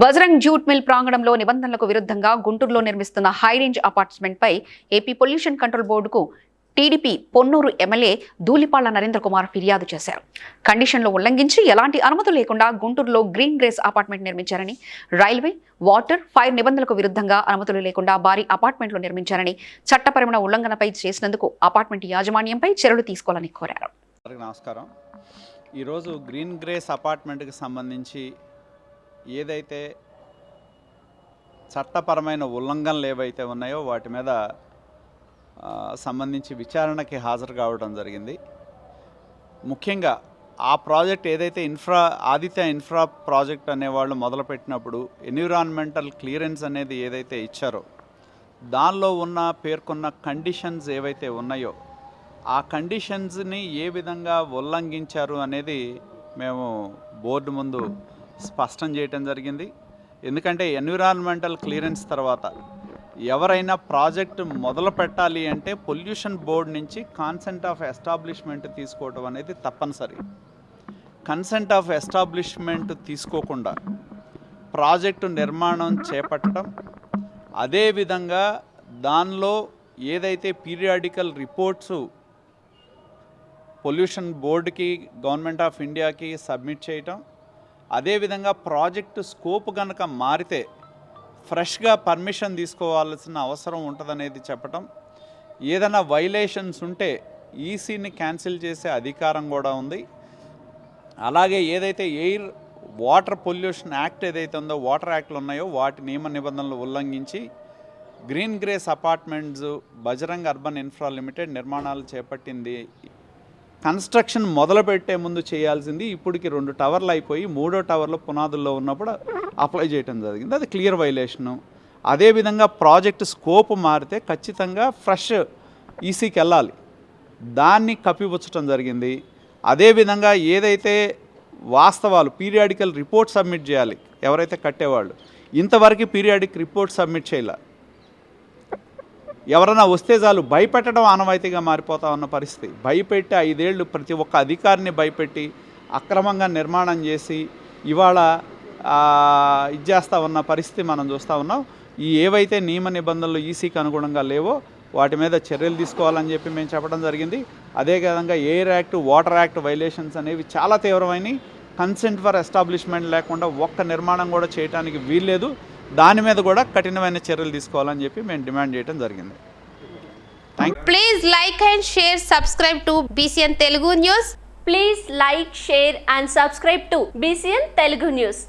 Bajrang jute mill ప్రాంగణంలో నిబంధనలకు విరుద్ధంగా గుంటూరులో నిర్మిస్తున్న హైరేంజ్ అపార్ట్మెంట్పై ఏపీ పొల్యూషన్ కంట్రోల్ బోర్డుకు టీడీపీ పొన్నూరు ఎమ్మెల్యే ధూళిపాళ్ళ నరేంద్ర కుమార్ ఫిర్యాదు చేశారు. కండిషన్లు ఉల్లంఘించి ఎలాంటి అనుమతులు లేకుండా గుంటూరులో గ్రీన్ గ్రేస్ అపార్ట్మెంట్ నిర్మించారని రైల్వే వాటర్ ఫైర్ నిబంధనలకు విరుద్ధంగా అనుమతులు లేకుండా భారీ అపార్ట్మెంట్లు నిర్మించారని చట్టపరమైన ఉల్లంఘనపై చేసినందుకు అపార్ట్మెంట్ యాజమాన్యంపై చర్యలు తీసుకోవాలని కోరారు. నమస్కారం. ఈరోజు గ్రీన్ గ్రేస్ అపార్ట్మెంట్కి సంబంధించి ఏదైతే చట్టపరమైన ఉల్లంఘనలు ఏవైతే ఉన్నాయో వాటి మీద సంబంధించి విచారణకి హాజరు కావడం జరిగింది. ముఖ్యంగా ఆ ప్రాజెక్ట్ ఏదైతే ఇన్ఫ్రా ఆదిత్య ఇన్ఫ్రా ప్రాజెక్ట్ అనేవాళ్ళు మొదలుపెట్టినప్పుడు ఎన్విరాన్మెంటల్ క్లియరెన్స్ అనేది ఏదైతే ఇచ్చారో దానిలో ఉన్న పేర్కొన్న కండిషన్స్ ఏవైతే ఉన్నాయో ఆ కండిషన్స్ని ఏ విధంగా ఉల్లంఘించారు అనేది మేము బోర్డు ముందు స్పష్టం చేయటం జరిగింది. ఎందుకంటే ఎన్విరాన్మెంటల్ క్లియరెన్స్ తర్వాత ఎవరైనా ప్రాజెక్ట్ మొదలు పెట్టాలి అంటే పొల్యూషన్ బోర్డు నుంచి కాన్సెంట్ ఆఫ్ ఎస్టాబ్లిష్మెంట్ తీసుకోవడం అనేది తప్పనిసరి. కన్సెంట్ ఆఫ్ ఎస్టాబ్లిష్మెంట్ తీసుకోకుండా ప్రాజెక్టు నిర్మాణం చేపట్టడం. అదేవిధంగా దానిలో ఏదైతే పీరియాడికల్ రిపోర్ట్స్ పొల్యూషన్ బోర్డుకి గవర్నమెంట్ ఆఫ్ ఇండియాకి సబ్మిట్ చేయటం. అదేవిధంగా ప్రాజెక్టు స్కోప్ కనుక మారితే ఫ్రెష్గా పర్మిషన్ తీసుకోవాల్సిన అవసరం ఉంటుందనేది చెప్పటం. ఏదైనా వైలేషన్స్ ఉంటే ఈసీని క్యాన్సిల్ చేసే అధికారం కూడా ఉంది. అలాగే ఏదైతే ఎయిర్ వాటర్ పొల్యూషన్ యాక్ట్ ఏదైతే ఉందో వాటర్ యాక్ట్లు ఉన్నాయో వాటి నియమ నిబంధనలు ఉల్లంఘించి Green Grace apartments Bajrang urban infra limited నిర్మాణాలు చేపట్టింది కన్స్ట్రక్షన్ మొదలుపెట్టే ముందు చేయాల్సింది ఇప్పటికి రెండు టవర్లు అయిపోయి మూడో టవర్లో పునాదుల్లో ఉన్నప్పుడు అప్లై చేయడం జరిగింది. అది క్లియర్ వైలేషను. అదేవిధంగా ప్రాజెక్ట్ స్కోప్ మారితే ఖచ్చితంగా ఫ్రెష్ ఈసీకి వెళ్ళాలి. దాన్ని కప్పిపుచ్చటం జరిగింది. అదేవిధంగా ఏదైతే వాస్తవాలు పీరియాడికల్ రిపోర్ట్ సబ్మిట్ చేయాలి ఎవరైతే కట్టేవాళ్ళు ఇంతవరకు పీరియాడిక్ రిపోర్ట్ సబ్మిట్ చేయాలి. ఎవరైనా వస్తే చాలు భయపెట్టడం ఆనవాయితీగా మారిపోతా ఉన్న పరిస్థితి. భయపెట్టి ఐదేళ్ళు ప్రతి ఒక్క అధికారిని భయపెట్టి అక్రమంగా నిర్మాణం చేసి ఇవాళ ఇచ్చేస్తూ ఇది ఉన్న పరిస్థితి మనం చూస్తూ ఉన్నాం. ఈ ఏవైతే నియమ నిబంధనలు ఈసీకి అనుగుణంగా లేవో వాటి మీద చర్యలు తీసుకోవాలని చెప్పి మేము చెప్పడం జరిగింది. అదేవిధంగా air act water act violations అనేవి చాలా తీవ్రమైనవి. కన్సెంట్ ఫర్ ఎస్టాబ్లిష్మెంట్ లేకుండా ఒక్క నిర్మాణం కూడా చేయడానికి వీల్లేదు. దాని మీద కూడా కఠినమైన చర్యలు తీసుకోవాలని చెప్పి మేము డిమాండ్ చేయడం జరిగింది. Please like and share subscribe to BCN Telugu news please like share and subscribe to BCN Telugu news